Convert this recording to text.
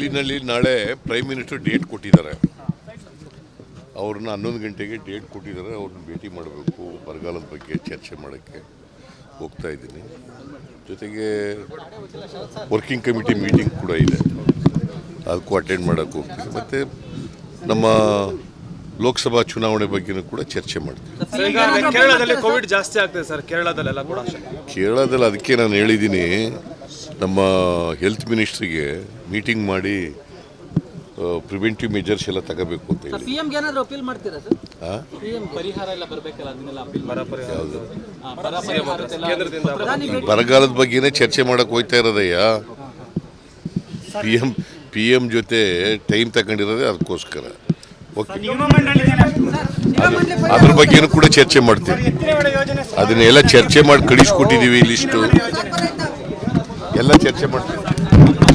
ಡೆಲ್ಲಿನಲ್ಲಿ ನಾಳೆ prime minister date ಕೊಟ್ಟಿದ್ದಾರೆ. ಅವ್ರನ್ನ ಹನ್ನೊಂದು ಗಂಟೆಗೆ ಡೇಟ್ ಕೊಟ್ಟಿದ್ದಾರೆ. ಅವ್ರನ್ನ ಭೇಟಿ ಮಾಡಬೇಕು ಬರಗಾಲದ ಬಗ್ಗೆ ಚರ್ಚೆ ಮಾಡೋಕ್ಕೆ ಹೋಗ್ತಾ ಇದ್ದೀನಿ. ಜೊತೆಗೆ ವರ್ಕಿಂಗ್ ಕಮಿಟಿ ಮೀಟಿಂಗ್ ಕೂಡ ಇದೆ. ಅದಕ್ಕೂ ಅಟೆಂಡ್ ಮಾಡೋಕ್ಕೆ ಹೋಗ್ತೀನಿ. ಮತ್ತು ನಮ್ಮ ಲೋಕಸಭಾ ಚುನಾವಣೆ ಬಗ್ಗೆನೂ ಕೂಡ ಚರ್ಚೆ ಮಾಡ್ತೀನಿ. ಸರ್, ಕೇರಳದಲ್ಲಿ ಕೋವಿಡ್ ಜಾಸ್ತಿ ಆಗ್ತದೆ ಸರ್. ಕೇರಳದಲ್ಲೆಲ್ಲ ಕೂಡ ಕೇರಳದಲ್ಲಿ ಅದಕ್ಕೆ ನಾನು ಹೇಳಿದ್ದೀನಿ. ನಮ್ಮ ಹೆಲ್ತ್ ಮಿನಿಸ್ಟ್ರಿಗೆ ಮೀಟಿಂಗ್ ಮಾಡಿ ಪ್ರಿವೆಂಟಿವ್ ಮೆಜರ್ಸ್ ಎಲ್ಲ ತಗೋಬೇಕು ಅಂತ ಹೇಳಿ. ಸಿಎಂ ಏನಾದ್ರು ಅಪೀಲ್ ಮಾಡ್ತೀರಾ ಸರ್ ಆ? ಪರಿಹಾರ ಎಲ್ಲ ಬರಬೇಕಲ್ಲ ಅದನ್ನೆಲ್ಲ ಅಪೀಲ್ ಬರ ಪರಿಹಾರ ಕೇಂದ್ರದಿಂದ ಬರಗಾಲದ ಬಗ್ಗೆನೇ ಚರ್ಚೆ ಮಾಡಕ್ಕೆ ಹೋಗ್ತಾ ಇರೋದಯ್ಯ. ಪಿ ಎಂ ಪಿ ಎಂ ಜೊತೆ ಟೈಮ್ ತಗೊಂಡಿರೋದೇ ಅದಕ್ಕೋಸ್ಕರ ಓಕೆ ಅದ್ರ ಬಗ್ಗೆನೂ ಕೂಡ ಚರ್ಚೆ ಮಾಡ್ತೀವಿ. ಅದನ್ನೆಲ್ಲ ಚರ್ಚೆ ಮಾಡಿ ಕಳಿಸ್ಕೊಟ್ಟಿದ್ದೀವಿ ಲಿಸ್ಟು ಎಲ್ಲ ಚರ್ಚೆ ಮಾಡ್ತೀವಿ.